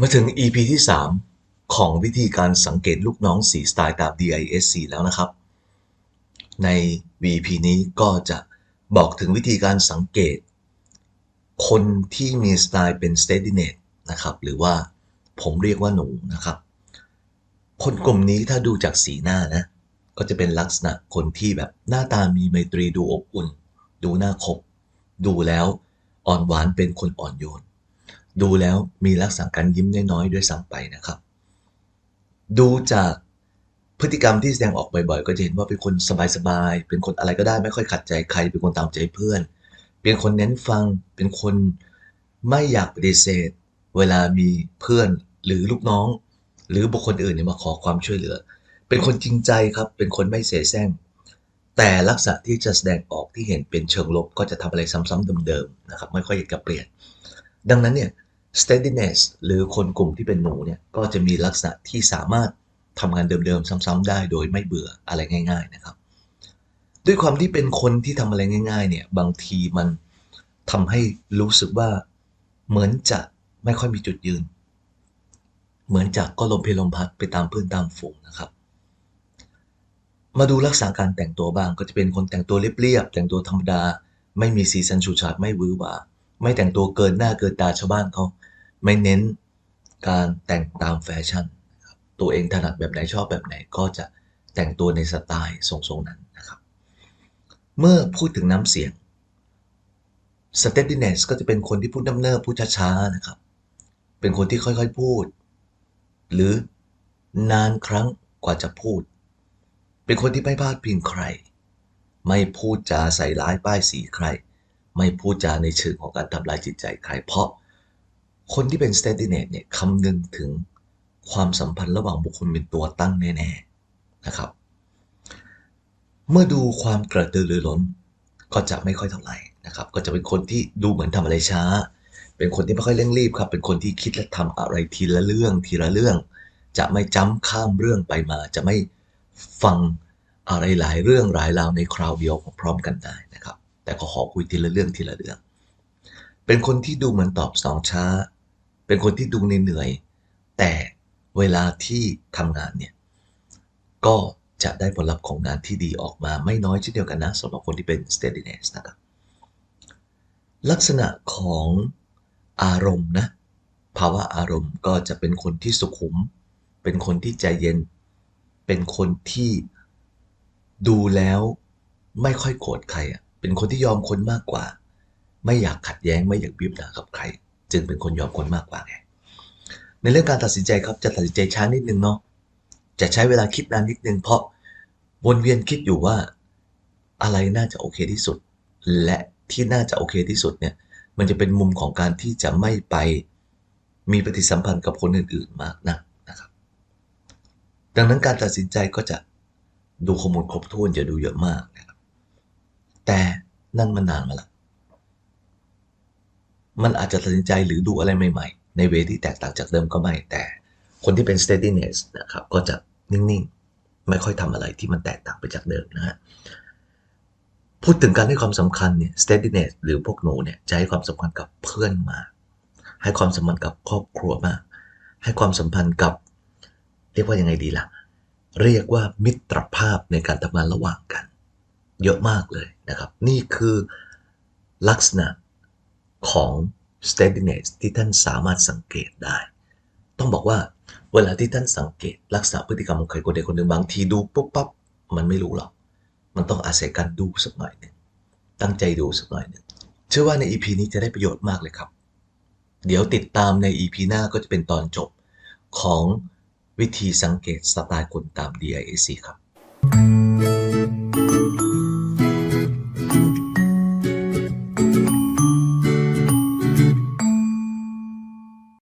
มาถึง EP ที่ 3 ของวิธีการสังเกตลูกน้อง4สไตล์ตาม DISC แล้วนะครับ ใน VP นี้ก็จะบอกถึงวิธีการสังเกต คนที่มีสไตล์เป็น steadiness นะครับ หรือว่าผมเรียกว่าหนูนะครับ คนกลุ่มนี้ถ้าดูจากสีหน้านะ ก็จะเป็นลักษณะคนที่แบบหน้าตามีไมตรีดูอบอุ่น ดูน่าคบ ดูแล้วอ่อนหวานเป็นคนอ่อนโยน ดูแล้วมีลักษณะการยิ้มน้อยๆด้วยซ้ำไปนะครับ ดูจากพฤติกรรมที่แสดงออกบ่อยๆ ก็จะเห็นว่าเป็นคนสบายๆ เป็นคนอะไรก็ได้ไม่ค่อยขัดใจใคร เป็นคนตามใจเพื่อน เป็นคนเน้นฟัง เป็นคนไม่อยากปฏิเสธ เวลามีเพื่อนหรือลูกน้อง หรือบุคคลอื่นเนี่ยมาขอความช่วยเหลือ เป็นคนจริงใจครับ เป็นคนไม่เสแสร้ง แต่ลักษณะที่จะแสดงออกที่เห็นเป็นเชิงลบ ก็จะทำอะไรซ้ำๆเดิมๆนะครับ ไม่ค่อยอยากจะเปลี่ยน ดังนั้นเนี่ย steadiness หรือคนกลุ่มที่เป็นหนูเนี่ย ก็จะมีลักษณะที่สามารถทำงานเดิมๆซ้ำๆได้โดยไม่เบื่ออะไรง่าย ๆนะครับ ด้วยความที่เป็นคนที่ทำอะไรง่าย ๆ เนี่ย บางทีมันทำให้รู้สึกว่าเหมือนจะไม่ค่อยมีจุดยืน เหมือนจะก็ลมเพลลมพัดไปตามเพื่อนตามฝูงนะครับ มาดูลักษณะการแต่งตัวบ้างก็จะเป็นคนแต่งตัวเรียบๆแต่งตัวธรรมดา ไม่มีสีสันฉูดฉาดไม่วือหวาไม่แต่งตัวเกินหน้าเกินตาชาวบ้านเขาไม่เน้นการแต่งตามแฟชั่น ตัวเองถนัดแบบไหนชอบแบบไหนก็จะแต่งตัวในสไตล์ทรงๆนั้นนะครับ เมื่อพูดถึงน้ำเสียง steadiness ก็จะเป็นคนที่พูดน้ำเนิบพูดช้าๆนะครับ เป็นคนที่ค่อยๆพูด หรือนานครั้งกว่าจะพูด เป็นคนที่ไม่พลาดพิงใคร ไม่พูดจาใส่ร้ายป้ายสีใคร ไม่พูดจาในเชิงของการทำลายจิตใจใคร เพราะคนที่เป็น steadiness เนี่ยคำนึงถึงความสัมพันธ์ระหว่างบุคคลเป็นตัวตั้งแน่ๆนะครับ เมื่อดูความกระตือรือร้นก็จะไม่ค่อยเท่าไหร่นะครับ ก็จะเป็นคนที่ดูเหมือนทำอะไรช้า เป็นคนที่ไม่ค่อยเร่งรีบครับ เป็นคนที่คิดและทำอะไรทีละเรื่องทีละเรื่อง จะไม่จ้ำข้ามเรื่องไปมา จะไม่ฟังอะไรหลายเรื่องหลายราวในคราวเดียวพร้อมกันได้นะครับ แต่ก็ขอคุยทีละเรื่องทีละเรื่อง เป็นคนที่ดูเหมือนตอบสนองช้า เป็นคนที่ดูเหนื่อย แต่เวลาที่ทำงานเนี่ย ก็จะได้ผลลัพธ์ของงานที่ดีออกมาไม่น้อยเช่นเดียวกันนะสำหรับคนที่เป็น steadiness นะครับ ลักษณะของ อารมณ์นะ ภาวะอารมณ์ก็จะเป็นคนที่สุขุม เป็นคนที่ใจเย็น เป็นคนที่ดูแล้วไม่ค่อยโกรธใครอะ เป็นคนที่ยอมคนมากกว่า ไม่อยากขัดแย้งไม่อยากบีบด่ากับใคร จึงเป็นคนยอมคนมากกว่าไง ในเรื่องการตัดสินใจครับจะตัดสินใจช้านิดนึงเนาะ จะใช้เวลาคิดนานนิดนึงเพราะวนเวียนคิดอยู่ว่าอะไรน่าจะโอเคที่สุด และที่น่าจะโอเคที่สุดเนี่ย มันจะเป็นมุมของการที่จะไม่ไปมีปฏิสัมพันธ์กับคนอื่นๆมากนักนะครับ ดังนั้นการตัดสินใจก็จะดูข้อมูลครบถ้วนจะดูเยอะมากนะครับ แต่นั่นมันนานมาละมันอาจจะตัดสินใจหรือดูอะไรใหม่ๆ ในเวที่แตกต่างจากเดิมก็ไม่ แต่คนที่เป็น steadiness นะครับ ก็จะนิ่งๆ ไม่ค่อยทำอะไรที่มันแตกต่างไปจากเดิมนะฮะ พูดถึงการให้ความสำคัญเนี่ย steadiness หรือพวกหนูเนี่ยจะให้ความสำคัญกับเพื่อนมากให้ความสัมพันธ์กับครอบครัวมาก ให้ความสัมพันธ์กับ เรียกว่ายังไงดีล่ะ เรียกว่ามิตรภาพในการทำงานระหว่างกัน เยอะมากเลยนะครับ นี่คือลักษณะของ steadiness ที่ท่านสามารถสังเกตได้ ต้องบอกว่าเวลาที่ท่านสังเกตลักษณะพฤติกรรมของใครคนใดคนหนึ่งบางทีดูปุ๊บปั๊บมันไม่รู้หรอก มันต้องอาศัยการดูสักหน่อยหนึ่งตั้งใจดูสักหน่อยหนึ่งเชื่อว่าใน EP นี้จะได้ประโยชน์มากเลยครับ เดี๋ยวติดตามใน EP หน้าก็จะเป็นตอนจบของวิธีสังเกตสไตล์คนตาม DISC ครับ